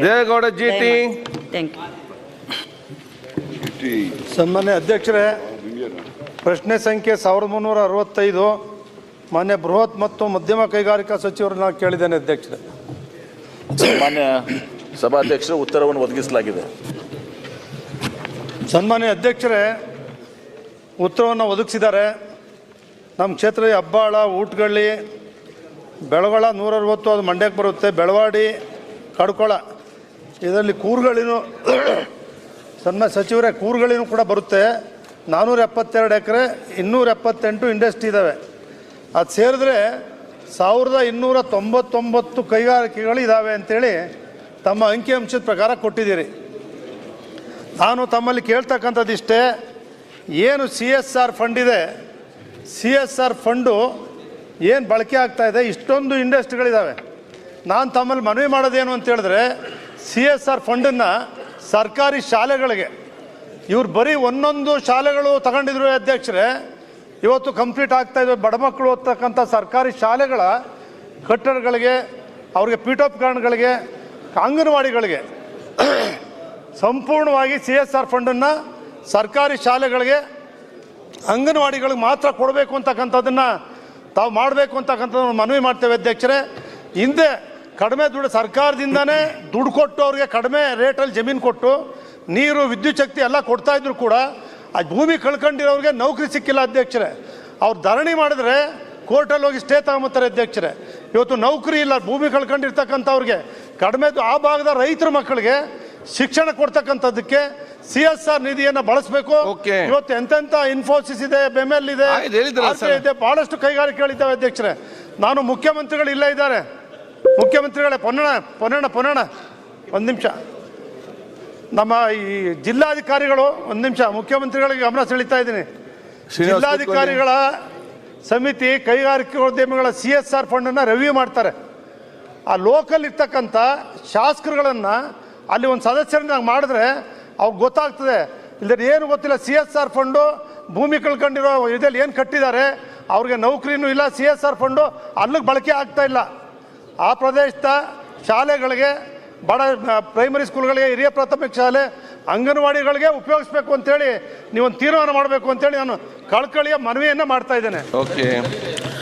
Devegowda G T thank you ಸನ್ಮಾನ್ಯ ಅಧ್ಯಕ್ಷರೇ ಪ್ರಶ್ನೆ ಸಂಖ್ಯೆ ಸಾವಿರದ ಮುನ್ನೂರ ಅರವತ್ತೈದು ಮಾನ್ಯ ಬೃಹತ್ ಮತ್ತು ಮಧ್ಯಮ ಕೈಗಾರಿಕಾ ಸಚಿವರನ್ನ ಕೇಳಿದ್ದೇನೆ ಅಧ್ಯಕ್ಷರೇ. ಸನ್ಮಾನ್ಯ ಸಭಾಧ್ಯಕ್ಷರು ಉತ್ತರವನ್ನು ಒದಗಿಸಲಾಗಿದೆ. ಸನ್ಮಾನ್ಯ ಅಧ್ಯಕ್ಷರೇ ಉತ್ತರವನ್ನು ಒದಗಿಸಿದ್ದಾರೆ. ನಮ್ಮ ಕ್ಷೇತ್ರ ಹಬ್ಬಾಳ ಊಟಗಳ್ಳಿ ಬೆಳಗೊಳ ನೂರ ಅರವತ್ತು ಅದು ಮಂಡ್ಯಕ್ಕೆ ಬರುತ್ತೆ. ಬೆಳವಾಡಿ ಕಡ್ಕೊಳ ಇದರಲ್ಲಿ ಕೂರುಗಳಿನೂ ಸಣ್ಣ ಸಚಿವರೇ, ಕೂರುಗಳಿನೂ ಕೂಡ ಬರುತ್ತೆ. ನಾನ್ನೂರ ಎಪ್ಪತ್ತೆರಡು ಎಕರೆ ಇನ್ನೂರ ಎಪ್ಪತ್ತೆಂಟು ಇಂಡಸ್ಟ್ರಿ ಇದ್ದಾವೆ ಅದು ಸೇರಿದ್ರೆ ಸಾವಿರದ ಇನ್ನೂರ ತೊಂಬತ್ತೊಂಬತ್ತು ಕೈಗಾರಿಕೆಗಳು ಇದ್ದಾವೆ ಅಂತೇಳಿ ತಮ್ಮ ಅಂಕಿಅಂಶದ ಪ್ರಕಾರ ಕೊಟ್ಟಿದ್ದೀರಿ. ನಾನು ತಮ್ಮಲ್ಲಿ ಕೇಳ್ತಕ್ಕಂಥದ್ದು ಇಷ್ಟೇ ಏನು ಸಿ ಎಸ್ ಆರ್ ಫಂಡ್ ಇದೆ, ಸಿ ಎಸ್ ಆರ್ ಫಂಡು ಏನು ಬಳಕೆ ಆಗ್ತಾ ಇದೆ, ಇಷ್ಟೊಂದು ಇಂಡಸ್ಟ್ರಿಗಳಿದ್ದಾವೆ ನಾನು ತಮ್ಮಲ್ಲಿ ಮನವಿ ಮಾಡೋದೇನು ಅಂತ ಹೇಳಿದ್ರೆ ಸಿ ಎಸ್ ಆರ್ ಫಂಡನ್ನು ಸರ್ಕಾರಿ ಶಾಲೆಗಳಿಗೆ, ಇವ್ರು ಬರೀ ಒಂದೊಂದು ಶಾಲೆಗಳು ತಗೊಂಡಿದ್ರು ಅಧ್ಯಕ್ಷರೇ, ಇವತ್ತು ಕಂಪ್ಲೀಟ್ ಆಗ್ತಾ ಇದ್ದಾರೆ ಬಡ ಮಕ್ಕಳು ಓದ್ತಕ್ಕಂಥ ಸರ್ಕಾರಿ ಶಾಲೆಗಳ ಕಟ್ಟಡಗಳಿಗೆ, ಅವ್ರಿಗೆ ಪೀಠೋಪಕರಣಗಳಿಗೆ, ಅಂಗನವಾಡಿಗಳಿಗೆ ಸಂಪೂರ್ಣವಾಗಿ ಸಿ ಎಸ್ ಆರ್ ಫಂಡನ್ನು ಸರ್ಕಾರಿ ಶಾಲೆಗಳಿಗೆ, ಅಂಗನವಾಡಿಗಳಿಗೆ ಮಾತ್ರ ಕೊಡಬೇಕು ಅಂತಕ್ಕಂಥದ್ದನ್ನು ತಾವು ಮಾಡಬೇಕು ಅಂತಕ್ಕಂಥದ್ದು ಮನವಿ ಮಾಡ್ತೇವೆ ಅಧ್ಯಕ್ಷರೇ. ಹಿಂದೆ ಕಡಿಮೆ ದುಡ್ಡು ಸರ್ಕಾರದಿಂದನೇ ದುಡ್ಡು ಕೊಟ್ಟು ಅವ್ರಿಗೆ ಕಡಿಮೆ ರೇಟಲ್ಲಿ ಜಮೀನು ಕೊಟ್ಟು ನೀರು ವಿದ್ಯುತ್ ಶಕ್ತಿ ಎಲ್ಲ ಕೊಡ್ತಾ ಇದ್ರು ಕೂಡ ಆ ಭೂಮಿ ಕಳ್ಕೊಂಡಿರೋರಿಗೆ ನೌಕರಿ ಸಿಕ್ಕಿಲ್ಲ ಅಧ್ಯಕ್ಷರೇ. ಅವ್ರು ಧರಣಿ ಮಾಡಿದ್ರೆ ಕೋರ್ಟಲ್ಲಿ ಹೋಗಿ ಸ್ಟೇ ತಗೊಂಬತ್ತಾರೆ ಅಧ್ಯಕ್ಷರೇ. ಇವತ್ತು ನೌಕರಿ ಇಲ್ಲ ಭೂಮಿ ಕಳ್ಕೊಂಡಿರ್ತಕ್ಕಂಥವ್ರಿಗೆ ಕಡಿಮೆ ಆ ಭಾಗದ ರೈತರ ಮಕ್ಕಳಿಗೆ ಶಿಕ್ಷಣ ಕೊಡ್ತಕ್ಕಂಥದ್ದಕ್ಕೆ ಸಿ ಎಸ್ ಆರ್ ನಿಧಿಯನ್ನು ಬಳಸಬೇಕು. ಇವತ್ತು ಎಂತೆಂಥ ಇನ್ಫೋಸಿಸ್ ಇದೆ ಬೆಮೆಲ್. ಇದೆ ಬಹಳಷ್ಟು ಕೈಗಾರಿಕೆಗಳಿದ್ದಾವೆ ಅಧ್ಯಕ್ಷರೇ. ನಾನು ಮುಖ್ಯಮಂತ್ರಿಗಳು ಇಲ್ಲೇ ಇದ್ದಾರೆ. ಮುಖ್ಯಮಂತ್ರಿಗಳೇ ಪೊನ್ನಣ ಪೊನ್ನಣ ಪೊನ್ನಣ. ಒಂದು ನಿಮಿಷ. ನಮ್ಮ ಈ ಜಿಲ್ಲಾಧಿಕಾರಿಗಳು ಒಂದು ನಿಮಿಷ ಮುಖ್ಯಮಂತ್ರಿಗಳಿಗೆ ಗಮನ ಸೆಳೀತಾ ಇದ್ದೀನಿ. ಜಿಲ್ಲಾಧಿಕಾರಿಗಳ ಸಮಿತಿ ಕೈಗಾರಿಕೋದ್ಯಮಿಗಳ ಸಿ ಎಸ್ ಆರ್ ಫಂಡನ್ನು ರಿವ್ಯೂ ಮಾಡ್ತಾರೆ. ಆ ಲೋಕಲ್ ಇರ್ತಕ್ಕಂಥ ಶಾಸಕರುಗಳನ್ನು ಅಲ್ಲಿ ಒಂದು ಸದಸ್ಯರನ್ನ ಮಾಡಿದ್ರೆ ಅವ್ರಿಗೆ ಗೊತ್ತಾಗ್ತದೆ. ಇಲ್ಲದ್ರೆ ಏನು ಗೊತ್ತಿಲ್ಲ ಸಿ ಎಸ್ ಆರ್ ಫಂಡು ಭೂಮಿ ಕಳ್ಕೊಂಡಿರೋ ಇದಲ್ಲಿ ಏನು ಕಟ್ಟಿದ್ದಾರೆ ಅವ್ರಿಗೆ ನೌಕರಿನೂ ಇಲ್ಲ ಸಿ ಎಸ್ ಆರ್ ಫಂಡು ಅಲ್ಲಿಗೆ ಬಳಕೆ ಆಗ್ತಾ ಇಲ್ಲ. ಆ ಪ್ರದೇಶದ ಶಾಲೆಗಳಿಗೆ, ಬಡ ಪ್ರೈಮರಿ ಸ್ಕೂಲ್ಗಳಿಗೆ ಹಿರಿಯ ಪ್ರಾಥಮಿಕ ಶಾಲೆ ಅಂಗನವಾಡಿಗಳಿಗೆ ಉಪಯೋಗಿಸ್ಬೇಕು ಅಂತೇಳಿ ನೀವೊಂದು ತೀರ್ಮಾನ ಮಾಡಬೇಕು ಅಂತೇಳಿ ನಾನು ಕಳ್ಕಳಿಯ ಮನವಿಯನ್ನು ಮಾಡ್ತಾ ಇದ್ದೇನೆ. ಓಕೆ